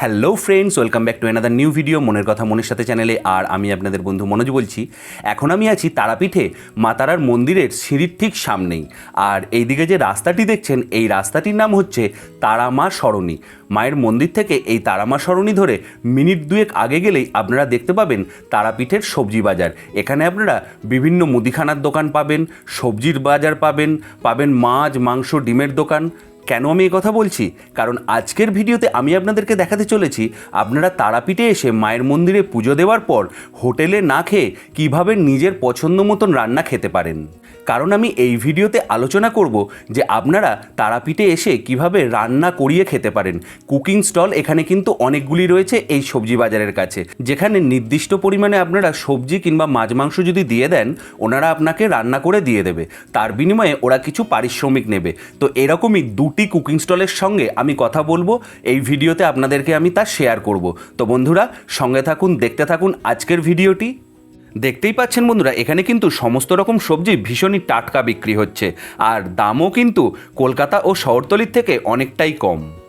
Hello friends welcome back to another new video মনের কথা মনের সাথে চ্যানেলে আর আমি আপনাদের বন্ধু মনোজ বলছি। এখন আমি আছি তারাপীঠে, মা তারার মন্দিরের সিঁড়ির ঠিক সামনেই। আর এইদিকে যে রাস্তাটি দেখছেন, এই রাস্তাটির নাম হচ্ছে তারামা সরণি। মায়ের মন্দির থেকে এই তারামা সরণি ধরে মিনিট দুয়েক আগে গেলেই আপনারা দেখতে পাবেন তারাপীঠের সবজি বাজার। এখানে আপনারা বিভিন্ন মুদিখানার দোকান পাবেন, সবজির বাজার পাবেন পাবেন মাছ, মাংস, ডিমের দোকান। কেন আমি কথা বলছি? কারণ আজকের ভিডিওতে আমি আপনাদেরকে দেখাতে চলেছি, আপনারা তারাপীঠে এসে মায়ের মন্দিরে পুজো দেওয়ার পর হোটেলে না খেয়ে কীভাবে নিজের পছন্দ মতন রান্না খেতে পারেন। কারণ আমি এই ভিডিওতে আলোচনা করব যে আপনারা তারাপীঠে এসে কীভাবে রান্না করিয়ে খেতে পারেন। কুকিং স্টল এখানে কিন্তু অনেকগুলি রয়েছে এই সবজি বাজারের কাছে। যেখানে নির্দিষ্ট পরিমাণে আপনারা সবজি কিংবা মাছ, মাংস যদি দিয়ে দেন, ওনারা আপনাকে রান্না করে দিয়ে দেবে। তার বিনিময়ে ওরা কিছু পারিশ্রমিক নেবে। তো এরকমই দুটি কুকিং স্টলের সঙ্গে আমি কথা বলব, এই ভিডিওতে আপনাদেরকে আমি তা শেয়ার করব। তো বন্ধুরা, সঙ্গে থাকুন, দেখতে থাকুন আজকের ভিডিওটি। দেখতেই পাচ্ছেন বন্ধুরা, এখানে কিন্তু সমস্ত রকম সবজি ভীষণই টাটকা বিক্রি হচ্ছে। আর দামও কিন্তু কলকাতা ও শহরতলির থেকে অনেকটাই কম।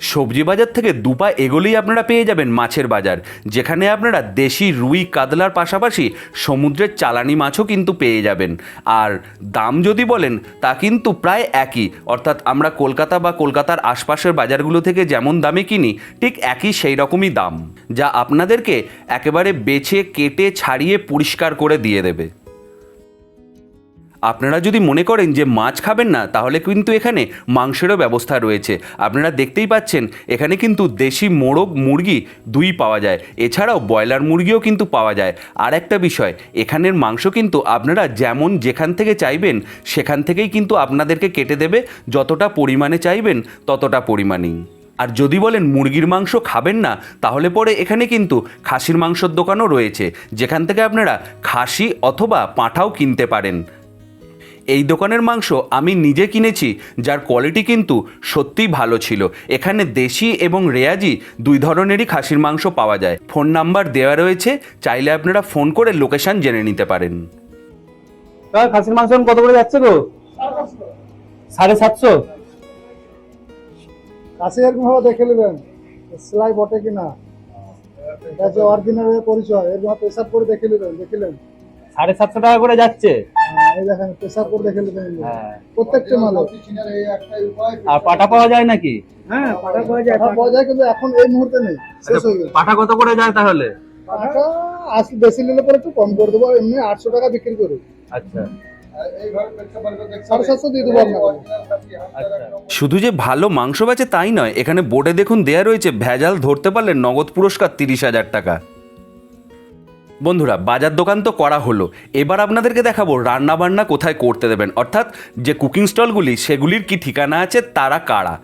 সবজি বাজার থেকে দুপা এগোলেই আপনারা পেয়ে যাবেন মাছের বাজার, যেখানে আপনারা দেশি রুই, কাতলার পাশাপাশি সমুদ্রের চালানি মাছও কিন্তু পেয়ে যাবেন। আর দাম যদি বলেন, তা কিন্তু প্রায় একই। অর্থাৎ আমরা কলকাতা বা কলকাতার আশপাশের বাজারগুলো থেকে যেমন দামে কিনি, ঠিক একই সেই রকমই দাম, যা আপনাদেরকে একেবারে বেছে, কেটে, ছাড়িয়ে পরিষ্কার করে দিয়ে দেবে। আপনারা যদি মনে করেন যে মাছ খাবেন না, তাহলে কিন্তু এখানে মাংসেরও ব্যবস্থা রয়েছে। আপনারা দেখতেই পাচ্ছেন, এখানে কিন্তু দেশি মোরগ মুরগি দুই পাওয়া যায়। এছাড়াও ব্রয়লার মুরগিও কিন্তু পাওয়া যায়। আর একটা বিষয়, এখানের মাংস কিন্তু আপনারা যেমন যেখান থেকে চাইবেন, সেখান থেকেই কিন্তু আপনাদেরকে কেটে দেবে। যতটা পরিমাণে চাইবেন, ততটা পরিমাণেই। আর যদি বলেন মুরগির মাংস খাবেন না, তাহলে পরে এখানে কিন্তু খাসির মাংসর দোকানও রয়েছে। যেখান থেকে আপনারা খাসি অথবা পাঁঠাও কিনতে পারেন। এই দোকানের মাংস আমি নিজে কিনেছি যার কোয়ালিটি কিন্তু সত্যিই ভালো ছিল। এখানে দেশি এবং রেয়াজি দুই ধরনেরই খাসির মাংস পাওয়া যায়। ফোন নাম্বার দেওয়া রয়েছে চাইলে আপনারা ফোন করে লোকেশন জেনে নিতে পারেন। খাসির মাংস কত করে যাচ্ছে গো? সাড়ে সাতশো? কাছে এরকম ভাবে দেখে নেবেন সেলাই বটে কিনা? অরিজিনাল পরিচয় এরকম পেশাব করে দেখে নেবেন দেখিলেন সাড়ে সাতশো টাকা করে যাচ্ছে? এই দেখেন পেশাব করে দেখে হ্যাঁ। প্রত্যেকটা মালে আর পাটা পাওয়া যায় নাকি? হ্যাঁ পাটা পাওয়া যায় পাওয়া যায় কিন্তু এখন এই মুহূর্তে নেই শেষ হয়ে গেছে। পাটা কত করে যায় তাহলে? পাটা আসলে বেশি নিলে পরে একটু কম করে দেবো এমনি আটশো টাকা বিক্রি করি। আচ্ছা। আচ্ছা। শুধু যে ভালো মাংস বেচে তাই নয় এখানে বোর্ডে দেখুন দেয়া রয়েছে ভেজাল ধরতে পারলে নগদ পুরস্কার তিরিশ হাজার টাকা। বন্ধুরা, বাজার দোকান তো করা হলো। এবার আপনাদেরকে দেখাবো রান্না বান্না কোথায় করতে দেবেন। অর্থাৎ যে কুকিং স্টলগুলি সেগুলির কি ঠিকানা আছে, তারা কারা?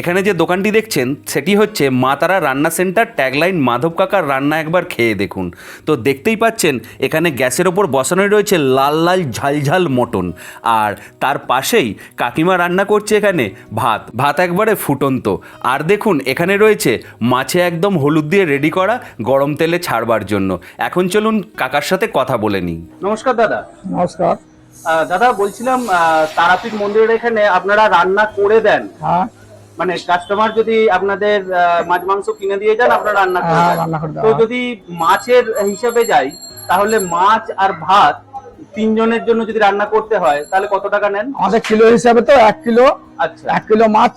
এখানে যে দোকানটি দেখছেন সেটি হচ্ছে মা তারা রান্না সেন্টার ট্যাগলাইন মাধব কাকার রান্না একবার খেয়ে দেখুন। তো দেখতেই পাচ্ছেন এখানে গ্যাসের ওপর বসানো রয়েছে লাল লাল ঝালঝাল মটন। আর তার পাশেই কাকিমা রান্না করছে এখানে ভাত। ভাত একবারে ফুটন্ত। আর দেখুন এখানে রয়েছে মাছে একদম হলুদ দিয়ে রেডি করা গরম তেলে ছাড়বার জন্য। এখন চলুন কাকার সাথে কথা বলে নিই। নমস্কার দাদা। নমস্কার। দাদা বলছিলাম তারাপীঠ মন্দিরের এখানে আপনারা রান্না করে দেন। হ্যাঁ। মানে কাস্টমার যদি আপনাদের মাছ মাংস কিনে দিয়ে যান আপনারা রান্না করে হ্যাঁ, তো যদি মাছের হিসাবে যাই তাহলে মাছ আর ভাত তিনজনের জন্য যদি রান্না করতে হয় তাহলে কত টাকা নেন? আমাদের কিলো হিসাবে তো এক কিলো আচ্ছা। এক কিলো মাছ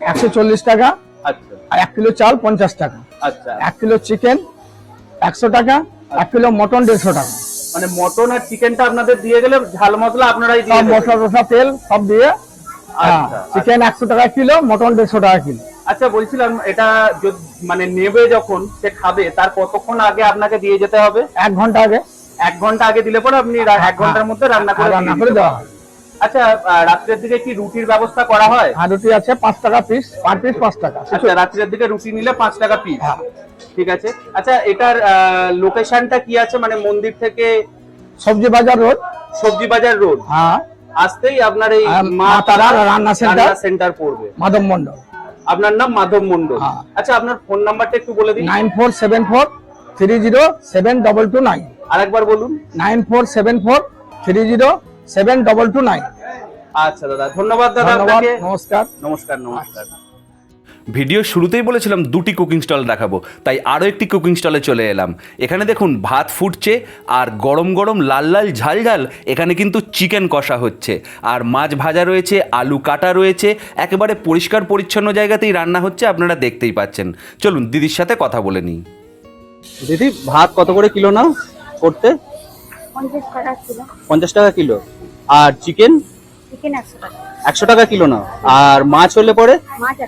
একশো চল্লিশ টাকা আচ্ছা। আর এক কিলো চাল পঞ্চাশ টাকা। আচ্ছা। এক কিলো চিকেন একশো টাকা এক কিলো মটন দেড়শো টাকা। মানে মটন আর চিকেনটা আপনাদের দিয়ে গেলে ঝাল মশলা আপনারাই দিয়ে মশলা টসলা তেল সব দিয়ে চিকেন একশো টাকা কিলো মটন দেড়শো টাকা কিলো। আচ্ছা বলছিলাম এটা মানে নেবে যখন সে খাবে তার কতক্ষণ আগে আপনাকে দিয়ে যেতে হবে? এক ঘণ্টা আগে। এক ঘণ্টা আগে দিলে পরে আপনি এক ঘণ্টার মধ্যে রান্না করে রান্না করে দেওয়া পারবেন। আচ্ছা রাত্রের দিকে কি রুটির ব্যবস্থা করা হয়? আর রুটি আছে পাঁচ টাকা পিস পার পিস পাঁচ টাকা। আচ্ছা রাত্রের দিকে রুটি নিলে পাঁচ টাকা পিস হ্যাঁ। ঠিক আছে। আচ্ছা এটার লোকেশনটা কি আছে? মানে মন্দির থেকে সবজি বাজার রোড। সবজি বাজার রোড? হ্যাঁ। আসতেই আপনার এই মা তারার তারা রান্না সেন্টার। সেন্টার পড়বে। মাধব মন্ডল আপনার নাম মাধব মন্ডল হ্যাঁ। আচ্ছা আপনার ফোন নাম্বারটা একটু বলে দিন। Nine four seven four three zero seven double two nine. আরেকবার বলুন। Nine four seven four three zero seven double two nine. আচ্ছা দাদা। ধন্যবাদ দাদা আপনাকে। নমস্কার। নমস্কার নমস্কার। ভিডিও শুরুতেই বলেছিলাম দুটি কুকিং স্টল দেখাবো তাই আরও একটি কুকিং স্টলে চলে এলাম। এখানে দেখুন ভাত ফুটছে আর গরম গরম লাল লাল ঝাল ঝাল এখানে কিন্তু চিকেন কষা হচ্ছে। আর মাছ ভাজা রয়েছে আলু কাটা রয়েছে একেবারে পরিষ্কার পরিচ্ছন্ন জায়গাতেই রান্না হচ্ছে আপনারা দেখতেই পাচ্ছেন। চলুন দিদির সাথে কথা বলে নিই। দিদি ভাত কত করে কিলো নাও করতে? পঞ্চাশ টাকা কিলো। পঞ্চাশ টাকা কিলো। আর চিকেন চিকেন একশো টাকা। কিলো নাও। আর মাছ হলে পরে? মাছ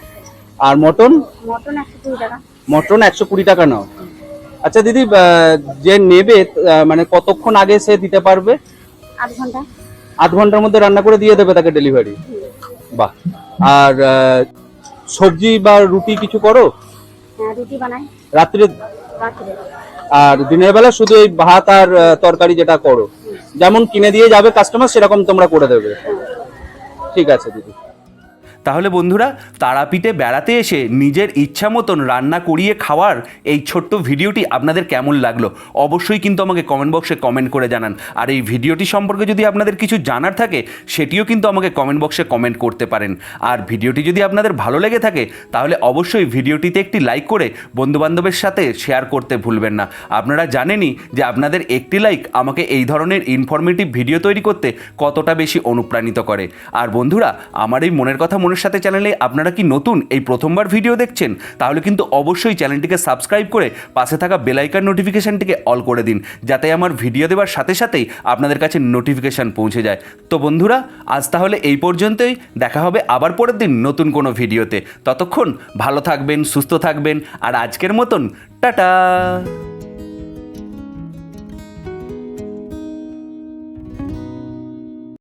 আর মটন? মটন একশো কুড়ি টাকা। নাও। আচ্ছা দিদি যে নেবে মানে কতক্ষণ আগে সে দিতে পারবে? আধ ঘণ্টার মধ্যে রান্না করে দিয়ে দেবে তাকে ডেলিভারি বাহ। আর সবজি বা রুটি কিছু করো? হ্যাঁ, রুটি বানাই। রাত্রে? রাত্রে। আর দিনের বেলা শুধু এই ভাত আর তরকারি যেটা করো। যেমন কিনে দিয়ে যাবে কাস্টমার সেরকম তোমরা করে দেবে। ঠিক আছে দিদি। তাহলে বন্ধুরা, তারাপীঠে বেড়াতে এসে নিজের ইচ্ছা মতন রান্না করিয়ে খাওয়ার এই ছোট্ট ভিডিওটি আপনাদের কেমন লাগল? অবশ্যই কিন্তু আমাকে কমেন্ট বক্সে কমেন্ট করে জানান। আর এই ভিডিওটি সম্পর্কে যদি আপনাদের কিছু জানার থাকে, সেটিও কিন্তু আমাকে কমেন্ট বক্সে কমেন্ট করতে পারেন। আর ভিডিওটি যদি আপনাদের ভালো লেগে থাকে, তাহলে অবশ্যই ভিডিওটিতে একটি লাইক করে বন্ধুবান্ধবের সাথে শেয়ার করতে ভুলবেন না। আপনারা জানেনই যে আপনাদের একটি লাইক আমাকে এই ধরনের ইনফরমেটিভ ভিডিও তৈরি করতে কতটা বেশি অনুপ্রাণিত করে। আর বন্ধুরা, আমার এই মনের কথা মনের সাথে চ্যানেলে আপনারা কি নতুন এই প্রথমবার ভিডিও দেখছেন? তাহলে কিন্তু অবশ্যই চ্যানেলটিকে সাবস্ক্রাইব করে পাশে থাকা বেলাইকার নোটিফিকেশানটিকে অল করে দিন, যাতে আমার ভিডিও দেওয়ার সাথে সাথেই আপনাদের কাছে নোটিফিকেশান পৌঁছে যায়। তো বন্ধুরা, আজ তাহলে এই পর্যন্তই। দেখা হবে আবার পরের দিন নতুন কোনো ভিডিওতে ততক্ষণ ভালো থাকবেন, সুস্থ থাকবেন, আর আজকের মতন, টাটা!